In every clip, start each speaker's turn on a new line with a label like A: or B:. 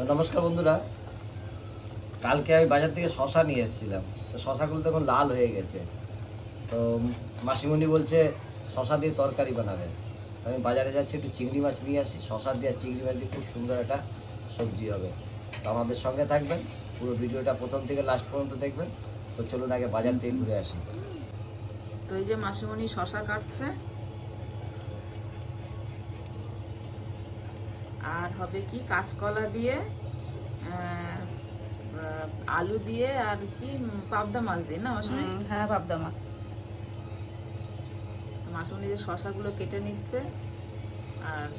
A: তো নমস্কার বন্ধুরা। কালকে আমি বাজার থেকে শশা নিয়ে এসেছিলাম। তো শশাগুলো তখন লাল হয়ে গেছে। তো মাসিমণি বলছে, শশা দিয়ে তরকারি বানাবে। আমি বাজারে যাচ্ছি, একটু চিংড়ি মাছ নিয়ে আসি। শশা দিয়ে চিংড়ি মাছ দিয়ে খুব সুন্দর একটা সবজি হবে। তো আমাদের সঙ্গে থাকবেন। পুরো ভিডিওটা প্রথম থেকে লাস্ট পর্যন্ত দেখবেন। তো চলুন আগে বাজার থেকে ঘুরে আসি।
B: তো এই যে মাসিমণি শশা কাটছে আর হবে কি কাঁচকলা দিয়ে আলু দিয়ে আর কি পাবদা মাছ দিয়ে না মাসিমণি?
C: হ্যাঁ পাবদা মাছ।
B: তো মাসিমণি যে শশাগুলো কেটে নিচ্ছে আর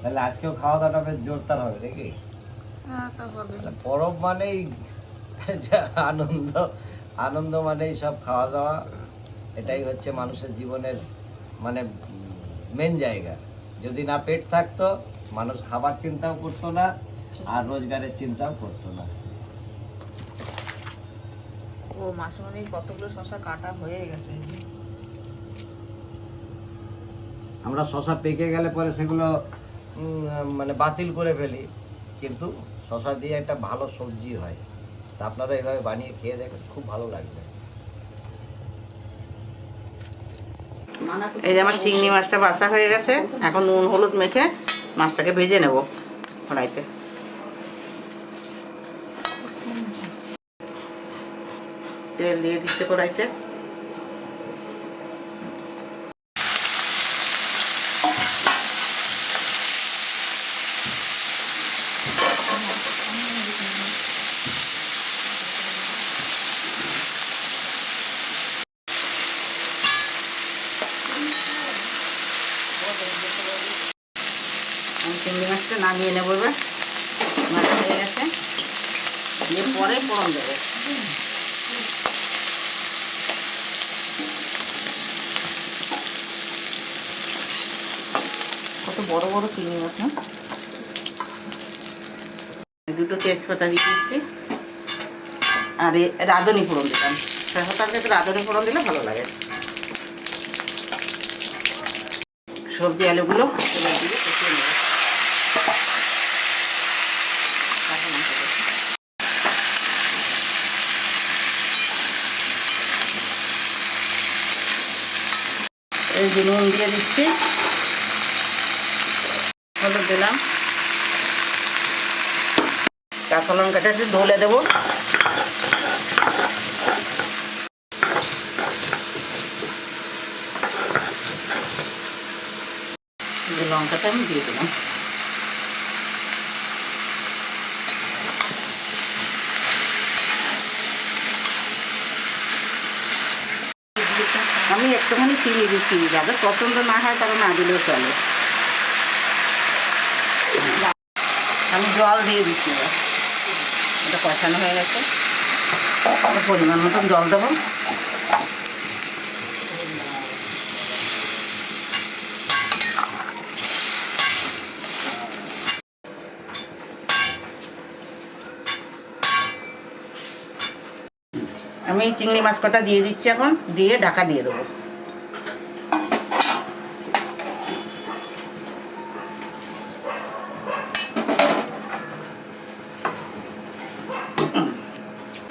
A: তাহলে আজকেও খাওয়া দাওয়াটা বেশ জোরদার হবে নাকি?
B: হ্যাঁ তা হবে।
A: মানে পরব মানেই আনন্দ আনন্দ মানেই সব খাওয়া দাওয়া এটাই হচ্ছে মানুষের জীবনের মানে মেন জায়গা। যদি না পেট থাকতো মানুষ খাবার চিন্তাও করতো না আর রোজগারের চিন্তাও করতো না।
B: ও মাসিমণির কতগুলো শশা কাটা হয়ে গেছে?
A: আমরা শশা পেকে গেলে পরে সেগুলো মানে বাতিল করে ফেলি। কিন্তু শশা দিয়ে একটা ভালো সবজি হয়। তা আপনারা এভাবে বানিয়ে খেয়ে দেখেন খুব ভালো লাগবে।
C: এই যে আমার চিংড়ি মাছটা বাসা হয়ে গেছে এখন নুন হলুদ মেখে মাছটাকে ভেজে নেব কড়াইতে। তেল দিয়ে দিচ্ছে কড়াইতে। আমি মাছটা নামিয়ে নেব এবার। মাছ হয়ে গেছে। দিয়ে পরে ফোড়ন দেবো। কত বড় বড় চিংড়ি মাছ না? দুটো তেজপাতা দিয়ে দিচ্ছি। আর রাঁধুনি ফোড়ন দিলাম। শসা তরকারিতে রাঁধুনি ফোড়ন দিলে ভালো লাগে। সবজি আলুগুলো তেলের দিকে কষিয়ে নেব কাঁচা লঙ্কা দেবো। যে নুন দিয়ে দিচ্ছি। হলুদ দিলাম। কাঁচা লঙ্কাটা একটু ধুলে দেবো। লঙ্কাটা আমি দিয়ে দিলাম আমি একটুখানি চিনি দিচ্ছি যাদের পছন্দ না হয় তারা না দিলেও চলে। আমি জল দিয়ে দিচ্ছি। এটা কষানো হয়ে গেছে। পরিমাণ মতন জল দেবো। আমি চিংড়ি মাছ কটা দিয়ে দিচ্ছি এখন? দিয়ে ঢাকা দিয়ে দেবো।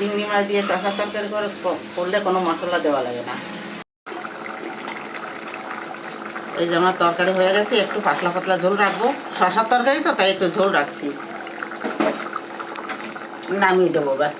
C: চিংড়ি মাছ দিয়ে টাকা তরকারি করে করলে কোনো মশলা দেওয়া লাগে না। এই যে আমার তরকারি হয়ে গেছে, একটু পাতলা পাতলা ঝোল রাখব। শশার তরকারি তো, তাই একটু ঝোল রাখছি। নামিয়ে দেবো এবার